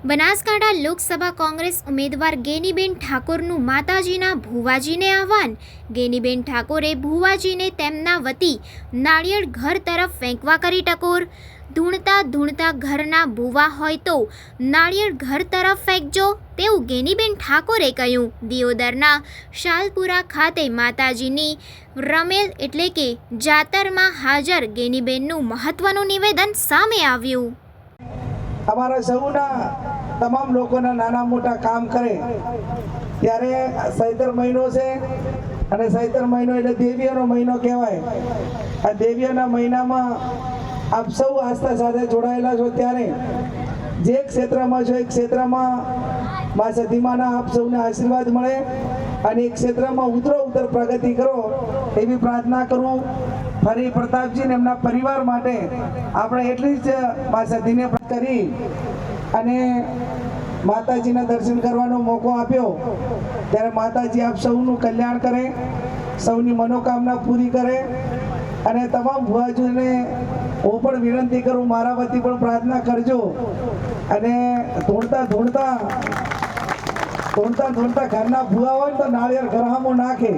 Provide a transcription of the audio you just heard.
બનાસકાંઠા લોકસભા કોંગ્રેસ ઉમેદવાર ગેનીબેન ઠાકોરનું માતાજીના ભુવાજીને આહવાન. ગેનીબેન ઠાકોરે ભુવાજીને તેમના વતી નાળિયેર ઘર તરફ ફેંકવા કરી ટકોર. ધૂણતા ધૂણતા ઘરના ભુવા હોય તો નાળિયેર ઘર તરફ ફેંકજો, તેવું ગેનીબેન ઠાકોરે કહ્યું. દિયોદરના શાલપુરા ખાતે માતાજીની રમેલ એટલે કે જાતરમાં હાજર ગેનીબેનનું મહત્વનું નિવેદન સામે આવ્યું. અમારા સૌના તમામ લોકોના નાના મોટા કામ કરે. ત્યારે સૈતર મહિનો છે અને સૈતર મહિનો એટલે દેવીઓનો મહિનો કહેવાય. આ દેવીઓના મહિનામાં આપ સૌ આસ્થા સાથે જોડાયેલા છો ત્યારે જે ક્ષેત્રમાં છો એ ક્ષેત્રમાં મા સતીમાના આપ સૌને આશીર્વાદ મળે અને એ ક્ષેત્રમાં ઉતરો ઉતર પ્રગતિ કરો એવી પ્રાર્થના કરું. ફરી પ્રતાપજી ને એમના પરિવાર માટે આપણે એટલી જ મા સતીને કરી અને માતાજીના દર્શન કરવાનો મોકો આપ્યો. ત્યારે માતાજી આપ સૌનું કલ્યાણ કરે, સૌની મનોકામના પૂરી કરે અને તમામ ભુવાજોને હું પણ વિનંતી કરું, મારા વતી પણ પ્રાર્થના કરજો. અને ધૂણતા ધૂણતા ધૂણતા ધૂણતા ઘરના ભૂવા હોય તો નાળિયેર ઘરહામો નાખે.